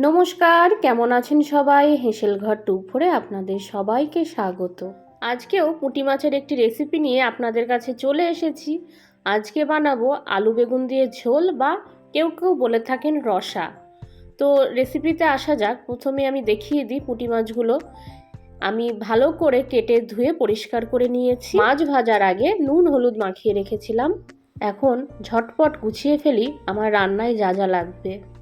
নমস্কার, কেমন আছেন সবাই? হেসেল ঘর টু ফোরে আপনাদের সবাইকে স্বাগত। আজকেও পুঁটি মাছের একটি রেসিপি নিয়ে আপনাদের কাছে চলে এসেছি। আজকে বানাবো আলু বেগুন দিয়ে ঝোল বা কেউ কেউ বলে থাকেন রসা। তো রেসিপিতে আসা যাক। প্রথমে আমি দেখিয়ে দিই পুঁটি মাছগুলো। আমি ভালো করে কেটে ধুয়ে পরিষ্কার করে নিয়েছি। মাছ ভাজার আগে নুন, হলুদ মাখিয়ে রেখেছিলাম। এখন ঝটপট গুছিয়ে ফেলি। আমার রান্নায় যা যা লাগবে।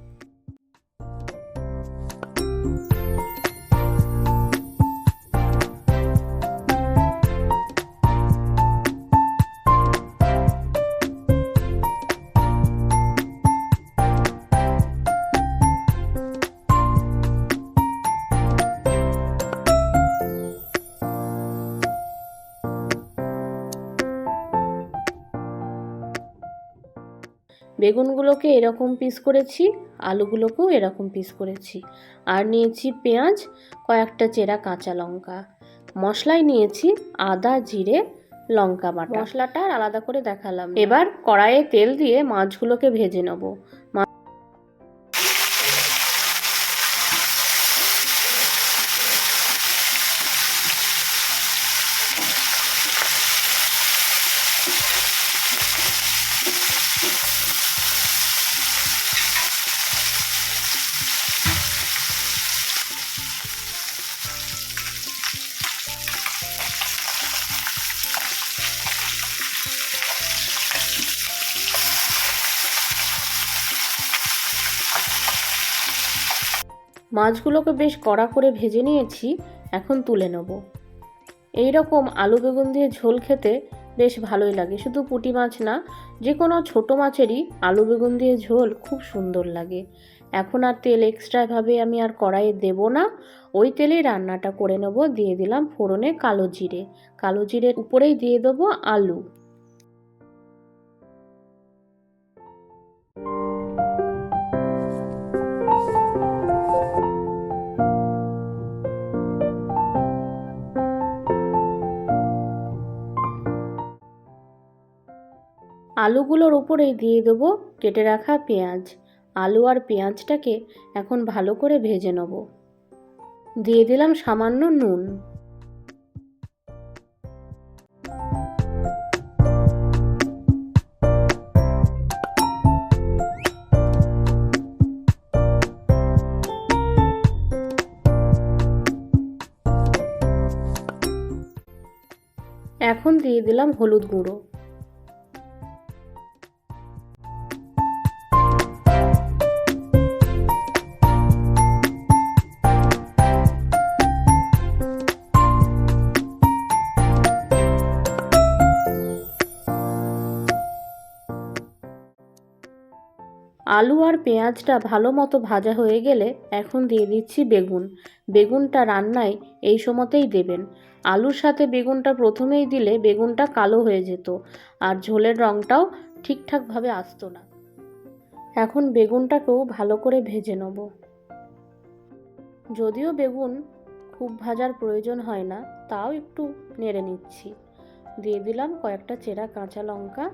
বেগুনগুলোকে এরকম পিস করেছি আলুগুলোকেও এরকম পিস করেছি। আর নিয়েছি পেঁয়াজ কয়েকটা চেরা কাঁচা লঙ্কা। মশলায় নিয়েছি আদা জিরে লঙ্কা বাটা। মশলাটা আর আলাদা করে দেখালাম এবার কড়াইয়ে তেল দিয়ে মাছগুলোকে ভেজে নেব। মাছগুলোকে বেশ কড়া করে ভেজে নিয়েছি, এখন তুলে নেব। এই রকম আলু বেগুন দিয়ে ঝোল খেতে বেশ ভালোই লাগে। শুধু পুঁটি মাছ না যে কোনো ছোটো মাছেরই আলু বেগুন দিয়ে ঝোল খুব সুন্দর লাগে। এখন আর তেল এক্সট্রাভাবে আমি আর কড়াইয়ে দেব না। ওই তেলেই রান্নাটা করে নেব। দিয়ে দিলাম ফোড়নে কালো জিরে। কালো জিরের উপরেই দিয়ে দেবো আলু। আলুগুলোর উপরেই দিয়ে দেবো কেটে রাখা পেঁয়াজ। আলু আর পেঁয়াজটাকে এখন ভালো করে ভেজে নেব। দিয়ে দিলাম সামান্য নুন। এখন দিয়ে দিলাম হলুদ গুঁড়ো। আলু আর পেঁয়াজটা ভালো মতো ভাজা হয়ে গেলে এখন দিয়ে দিচ্ছি বেগুন। বেগুনটা রান্নায় এই সময়তেই দেবেন। আলুর সাথে বেগুনটা প্রথমেই দিলে বেগুনটা কালো হয়ে যেত আর ঝোলের রঙটাও ঠিকঠাকভাবে আসতো না। এখন বেগুনটাকেও ভালো করে ভেজে নেব। যদিও বেগুন খুব ভাজার প্রয়োজন হয় না, তাও একটু নেড়ে নিচ্ছি। দিয়ে দিলাম কয়েকটা চেরা কাঁচা লঙ্কা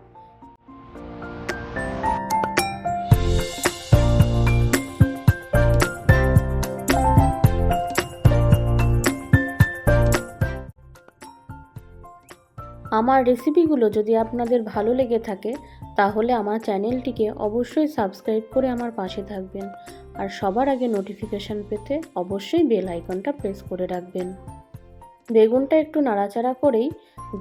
আমার রেসিপিগুলো যদি আপনাদের ভালো লেগে থাকে, তাহলে আমার চ্যানেলটিকে অবশ্যই সাবস্ক্রাইব করে আমার পাশে থাকবেন। আর সবার আগে নোটিফিকেশান পেতে অবশ্যই বেল আইকনটা প্রেস করে রাখবেন। বেগুনটা একটু নাড়াচাড়া করেই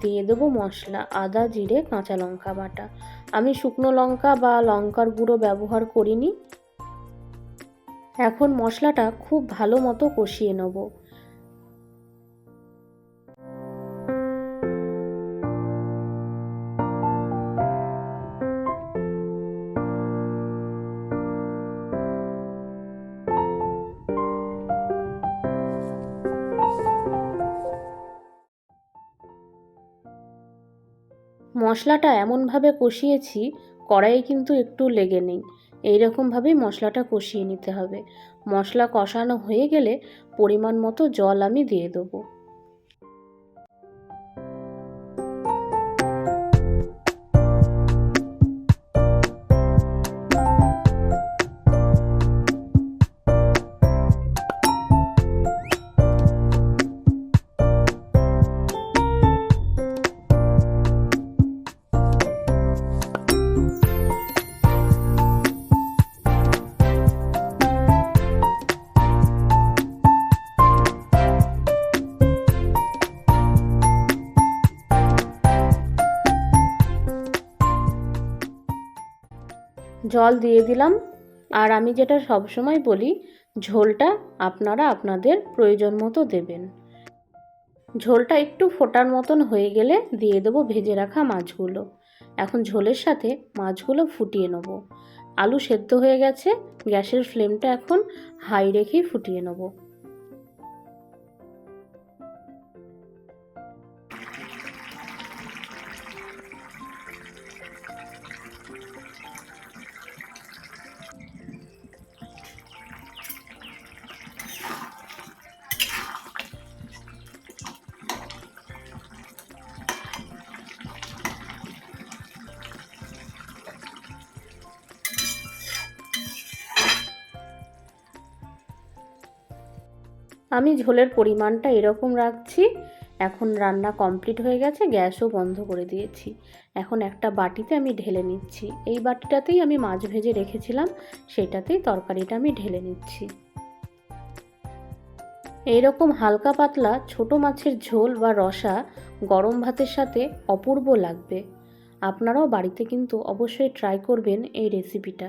দিয়ে দেবো মশলা, আদা, জিরে, কাঁচা লঙ্কা বাটা। আমি শুকনো লঙ্কা বা লঙ্কার গুঁড়ো ব্যবহার করিনি। এখন মশলাটা খুব ভালো মতো কষিয়ে নেব। মশলাটা এমনভাবে কষিয়েছি, কড়াইয়ে কিন্তু একটু লেগে নেই। এইরকমভাবেই মশলাটা কষিয়ে নিতে হবে। মশলা কষানো হয়ে গেলে পরিমাণ মতো জল আমি দিয়ে দেবো। জল দিয়ে দিলাম। আর আমি যেটা সবসময় বলি, ঝোলটা আপনারা আপনাদের প্রয়োজন মতো দেবেন। ঝোলটা একটু ফোটার মতন হয়ে গেলে দিয়ে দেবো ভেজে রাখা মাছগুলো। এখন ঝোলের সাথে মাছগুলো ফুটিয়ে নেব। আলু সেদ্ধ হয়ে গেছে, গ্যাসের ফ্লেমটা এখন হাই রেখেই ফুটিয়ে নেব। আমি ঝোলের পরিমাণটা এরকম রাখছি। এখন রান্না কমপ্লিট হয়ে গেছে, গ্যাসও বন্ধ করে দিয়েছি। এখন একটা বাটিতে আমি ঢেলে নিচ্ছি। এই বাটিটাতেই আমি মাছ ভেজে রেখেছিলাম, সেটাতেই তরকারিটা আমি ঢেলে নিচ্ছি। এইরকম হালকা পাতলা ছোট মাছের ঝোল বা রসা গরম ভাতের সাথে অপূর্ব লাগবে। আপনারাও বাড়িতে কিন্তু অবশ্যই ট্রাই করবেন এই রেসিপিটা